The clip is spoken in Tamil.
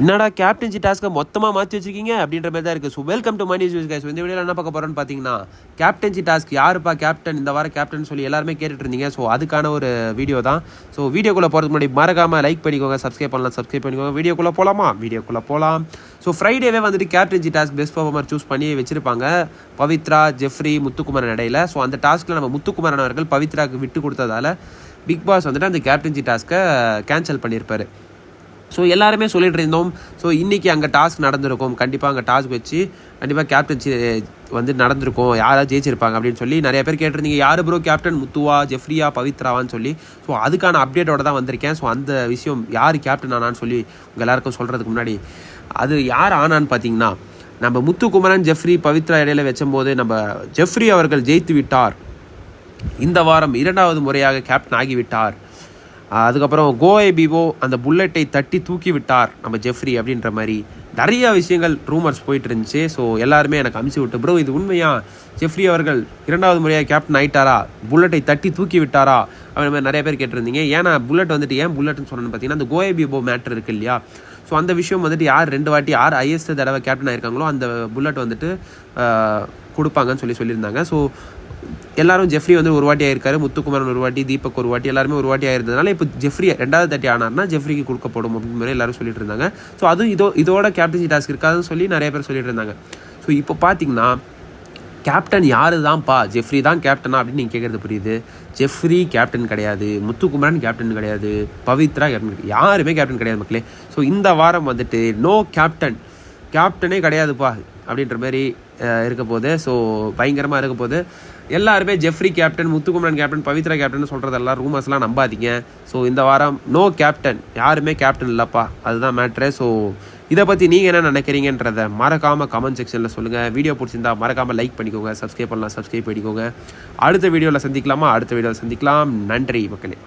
என்னடா கேப்டன்சி டாஸ்க்கை மொத்தமாக மாற்றி வச்சிருக்கீங்க? அப்படின்ற மாதிரி தான் இருக்குது so welcome to money juice guys இந்த வீடியோவில் என்ன பார்க்க போகிறோன்னு பார்த்தீங்கன்னா கேப்டன்சி டாஸ்க் யாருப்பா கேப்டன் இந்த வாரம் கேப்டன் சொல்லி எல்லாருமே கேட்டுட்டு இருந்தீங்க. ஸோ அதுக்கான ஒரு வீடியோ தான். ஸோ வீடியோக்குள்ளே போகிறதுக்கு முன்னாடி மறக்காமல் லைக் பண்ணிக்கோங்க சப்ஸ்கிரைப் பண்ணலாம் சப்ஸ்கிரைப் பண்ணிக்கோங்க. வீடியோக்குள்ளே போகலாமா வீடியோக்குள்ளே போகலாம் ஸோ ஃப்ரைடேவே வந்துட்டு captaincy task best performer choose பண்ணி வச்சிருப்பாங்க. பவித்ரா ஜெஃப்ரி முத்துக்குமரன் இடையில. ஸோ அந்த டாஸ்க்கில் நம்ம முத்துக்குமரன் அவர்கள் பவித்ராக்கு விட்டு கொடுத்ததால பிக் பாஸ் வந்துட்டு அந்த கேப்டன்சி டாஸ்க்கை கேன்சல் பண்ணியிருப்பார். ஸோ எல்லாருமே சொல்லிட்டு இருந்தோம். ஸோ இன்றைக்கி அங்கே டாஸ்க் நடந்திருக்கும். கண்டிப்பாக அங்கே டாஸ்க் வச்சு கண்டிப்பாக கேப்டன்சி வந்து நடந்திருக்கும். யாராவது ஜெயிச்சிருப்பாங்க அப்படின்னு சொல்லி நிறைய பேர் கேட்டிருந்தீங்க. யார் ப்ரோ கேப்டன் முத்துவா ஜெஃப்ரியா பவித்ராவான்னு சொல்லி. ஸோ அதுக்கான அப்டேட்டோட தான் வந்திருக்கேன். ஸோ அந்த விஷயம் யார் கேப்டன் ஆனான்னு சொல்லி உங்கள் எல்லாருக்கும் சொல்கிறதுக்கு முன்னாடி. அது யார் ஆனான்னு பார்த்தீங்கன்னா நம்ம முத்துக்குமரன் ஜெஃப்ரி பவித்ரா இடையில வச்சும்போது நம்ம ஜெஃப்ரி அவர்கள் ஜெயித்து விட்டார். இந்த வாரம் இரண்டாவது முறையாக கேப்டன் ஆகிவிட்டார். அதுக்கப்புறம் கோஏ பிவோ அந்த புல்லட்டை தட்டி தூக்கி விட்டார் நம்ம ஜெஃப்ரி அப்படின்ற மாதிரி. நிறைய விஷயங்கள் ரூமர்ஸ் போயிட்டு இருந்துச்சு. ஸோ எல்லாருமே எனக்கு அமுச்சு விட்டு ப்ரோ இது உண்மையா? ஜெஃப்ரி அவர்கள் இரண்டாவது முறையாக கேப்டன் ஆயிட்டாரா? புல்லட்டை தட்டி தூக்கி விட்டாரா? அப்படின்ற மாதிரி நிறைய பேர் கேட்டிருந்தீங்க. ஏன்னா புல்லட் வந்துட்டு ஏன் புல்லட்னு சொன்னேன்னு பார்த்தீங்கன்னா அந்த கோஏ பிபோ மேட்ரு இருக்கு இல்லையா? ஸோ அந்த விஷயம் வந்துட்டு யார் ரெண்டு வாட்டி யார் ஹையஸ்ட் தடவை கேப்டன் ஆயிருக்காங்களோ அந்த புல்லட் வந்துட்டு கொடுப்பாங்கன்னு சொல்லி சொல்லியிருந்தாங்க. ஸோ எல்லாரும் ஜெஃப்ரி வந்து ஒரு வாட்டி ஆயிருக்காரு முத்துக்குமரன் ஒரு வாட்டி தீபக் ஒரு வாட்டி எல்லாருமே ஒரு வாட்டி ஆயிருந்ததுனால இப்போ ஜெஃப்ரி ரெண்டாவது தட்டி ஆனார்னா ஜெஃப்ரிக்கு கொடுக்கப்படும் அப்படின்னு மாதிரி எல்லாரும் சொல்லிட்டு இருந்தாங்க. ஸோ அதுவும் இதோ இதோட கேப்டன்சி டாஸ்க் இருக்காதுன்னு சொல்லி நிறைய பேர் சொல்லிட்டு இருந்தாங்க. ஸோ இப்போ பார்த்தீங்கன்னா கேப்டன் யாரு தான்ப்பா ஜெஃப்ரி தான் கேப்டனா அப்படின்னு நீங்கள் கேட்குறது புரியுது. ஜெஃப்ரி கேப்டன் கிடையாது முத்துக்குமரன் கேப்டன் கிடையாது பவித்ரா கேப்டன் யாருமே கேப்டன் கிடையாது மக்களே. ஸோ இந்த வாரம் வந்துட்டு நோ கேப்டன் கேப்டனே கிடையாதுப்பா அப்படின்ற மாதிரி இருக்க போது ஸோ பயங்கரமாக இருக்க போகுது எல்லாருமே Jeffrey captain Muthukumaran captain Pavithra captain சொல்கிறது எல்லாம் ரூமர்ஸ்லாம் நம்பாதீங்க. ஸோ இந்த வாரம் நோ கேப்டன் யாருமே கேப்டன் இல்லைப்பா. அதுதான் மேட்ரு ஸோ இதை பற்றி நீங்கள் என்ன நினைக்கிறீங்கன்றத மறக்காமல் கமெண்ட் செக்ஷனில் சொல்லுங்கள் வீடியோ பிடிச்சிருந்தா மறக்காமல் லைக் பண்ணிக்கோங்க. சப்ஸ்கிரைப் பண்ணலாம் சப்ஸ்கிரைப் பண்ணிக்கோங்க. அடுத்த வீடியோவில் சந்திக்கலாமா? அடுத்த வீடியோவில் சந்திக்கலாம். நன்றி மக்களே.